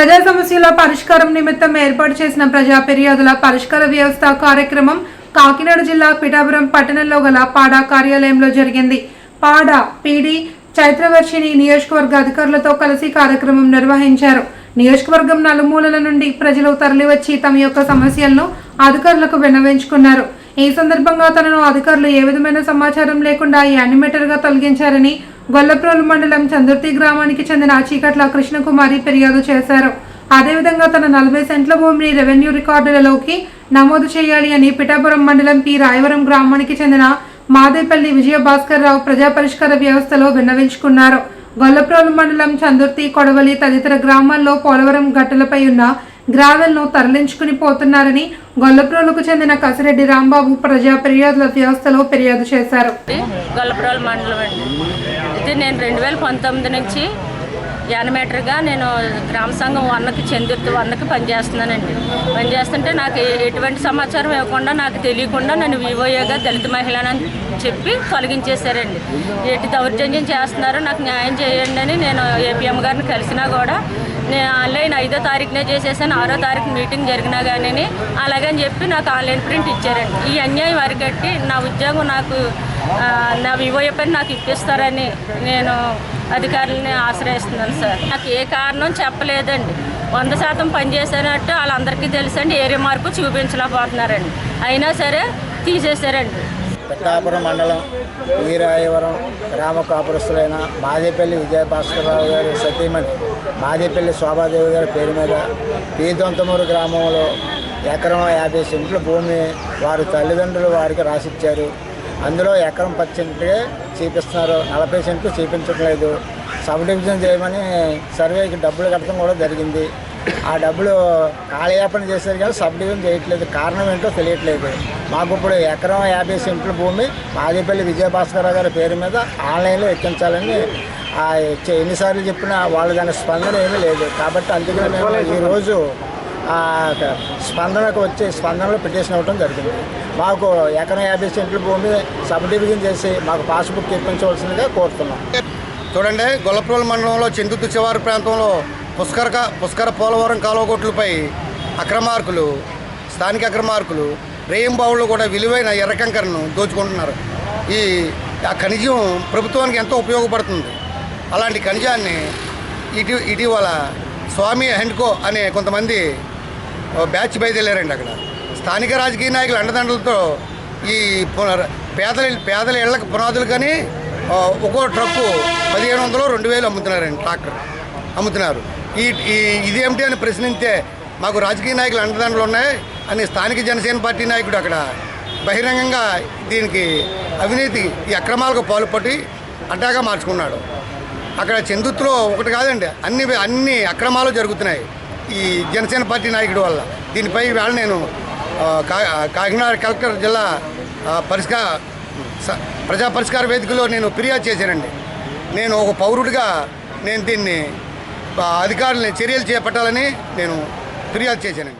ప్రజా సమస్యల పరిష్కారం నిమిత్తం ఏర్పాటు చేసిన ప్రజా ఫిర్యాదుల పరిష్కార వ్యవస్థ కార్యక్రమం కాకినాడ జిల్లా పిఠాపురం పట్టణంలో గల పాడా కార్యాలయంలో జరిగింది. పాడా పీడి చైత్రవర్షిని నియోజకవర్గ అధికారులతో కలిసి కార్యక్రమం నిర్వహించారు. నియోజకవర్గం నలుమూలల నుండి ప్రజలు తరలివచ్చి తమ యొక్క సమస్యలను అధికారులకు విన్నవించుకున్నారు. ఈ సందర్భంగా తనను అధికారులు ఏ విధమైన సమాచారం లేకుండా యానిమేటర్గా తొలగించారని గొల్లప్రోలు మండలం చందుర్తి గ్రామానికి చెందిన చీకట్ల కృష్ణకుమారి ఫిర్యాదు చేశారు. అదేవిధంగా తన నలభై సెంట్ల భూమిని రెవెన్యూ రికార్డులలోకి నమోదు చేయాలి అని పిఠాపురం మండలం పి. రాయవరం గ్రామానికి చెందిన మాదేపల్లి విజయ రావు ప్రజా పరిష్కార వ్యవస్థలో విన్నవించుకున్నారు. గొల్లప్రోలు మండలం చందుర్తి కొడవలి తదితర గ్రామాల్లో పోలవరం గట్టలపై ఉన్న గ్రావెల్ను తరలించుకుని పోతున్నారని గొల్లప్రోలకు చెందిన కసిరెడ్డి రాంబాబు ప్రజా ఫిర్యాదుల వ్యవస్థలో ఫిర్యాదు చేశారు. గొల్లప్రోలు మండలం అండి. ఇది నేను రెండు వేల పంతొమ్మిది నుంచి యానిమేటర్గా నేను గ్రామ సంఘం వన్నకి చెందుతూ వన్నకి పనిచేస్తున్నానండి. పనిచేస్తుంటే నాకు ఎటువంటి సమాచారం ఇవ్వకుండా నాకు తెలియకుండా నన్ను వివోఏగా దళిత మహిళనని చెప్పి తొలగించేశారండి. ఎటు దౌర్జన్యం చేస్తున్నారో నాకు న్యాయం చేయండి అని నేను ఏపీఎం గారిని కలిసినా కూడా నేను ఆన్లైన్ ఐదో తారీఖునే చేసేసాను ఆరో తారీఖు మీటింగ్ జరిగినా కానీ అలాగని చెప్పి నాకు ఆన్లైన్ ప్రింట్ ఇచ్చారండి. ఈ అన్యాయం అరికట్టి నా ఉద్యోగం నాకు నా వివో పని నాకు ఇప్పిస్తారని నేను అధికారులని ఆశ్రయిస్తున్నాను సార్. నాకు ఏ కారణం చెప్పలేదండి. వంద శాతం పనిచేసినట్టు వాళ్ళందరికీ తెలుసండి ఏరియా మార్పు చూపించలేకపోతున్నారండి. అయినా సరే తీసేశారండి. పిఠాపురం మండలం వీరాయవరం గ్రామ కాపురస్తులైన మాదేపల్లి విజయభాస్కరరావు గారి సతీమణి మాదేపల్లి శోభాదేవి గారి పేరు మీద పీదొంతమూరు గ్రామంలో ఎకరం యాభై సెంట్ల భూమి వారి తల్లిదండ్రులు వారికి రాసిచ్చారు. అందులో ఎకరం పది సెంట్లే చూపిస్తున్నారు. నలభై సెంట్లు చూపించట్లేదు. సబ్ డివిజన్ చేయమని సర్వేకి డబ్బులు కట్టడం కూడా జరిగింది. ఆ డబ్బులు కాలయాపన చేశారు కానీ సబ్ డివిజన్ చేయట్లేదు. కారణం ఏంటో తెలియట్లేదు. మాకు ఇప్పుడు ఎకరం యాభై సెంట్ల భూమి మాదేపల్లి విజయభాస్కర్ గారి పేరు మీద ఆన్లైన్లో ఎక్కించాలని ఎన్నిసార్లు చెప్పినా వాళ్ళు దాని స్పందన ఏమీ లేదు. కాబట్టి అందుకని మేము ఈరోజు స్పందనకు వచ్చి స్పందనలో పిటిషన్ ఇవ్వడం జరిగింది. మాకు ఎకరం యాభై సెంట్ల భూమి సబ్ డివిజన్ చేసి మాకు పాస్బుక్ ఇప్పించవలసిందిగా కోరుతున్నాం. చూడండి గొల్లపల్లి మండలంలో చెందుతు శివారు ప్రాంతంలో పుష్కర పుష్కర పోలవరం కాలువగొట్లపై అక్రమార్కులు స్థానిక అక్రమార్కులు రేయింబావుల్లో కూడా విలువైన ఎర్రకంకరను దోచుకుంటున్నారు. ఈ ఆ ఖనిజం ప్రభుత్వానికి ఎంతో ఉపయోగపడుతుంది. అలాంటి ఖనిజాన్ని ఇటీ ఇటీవల స్వామి హెండ్కో అనే కొంతమంది బ్యాచ్ బయలుదేరారండి అక్కడ. స్థానిక రాజకీయ నాయకుల అండదండలతో ఈ పేదల పేదల ఇళ్ళకు పునాదులు కానీ ఒక్కో ట్రక్కు పదిహేను వందలు రెండు వేలు అమ్ముతున్నారండి ట్రాక్టర్. అమ్ముతున్నారు. ఈ ఈ ఇదేమిటి అని ప్రశ్నిస్తే మాకు రాజకీయ నాయకులు అండదండలు ఉన్నాయి. అని స్థానిక జనసేన పార్టీ నాయకుడు అక్కడ బహిరంగంగా దీనికి అవినీతి ఈ అక్రమాలకు పాల్పట్టి అడ్డాగా మార్చుకున్నాడు. అక్కడ చందుత్తులో ఒకటి కాదండి అన్ని అన్ని అక్రమాలు జరుగుతున్నాయి ఈ జనసేన పార్టీ నాయకుడి వల్ల. దీనిపై వేళ నేను కా- కాకినాడ కలెక్టర్ జిల్లా పరిష్కార స- ప్రజా పరిష్కార వేదికలో నేను ఫిర్యాదు చేశానండి. నేను ఒక పౌరుడిగా నేను దీన్ని అధికారులని చర్యలు చేపట్టాలని నేను ఫిర్యాదు చేశానండి.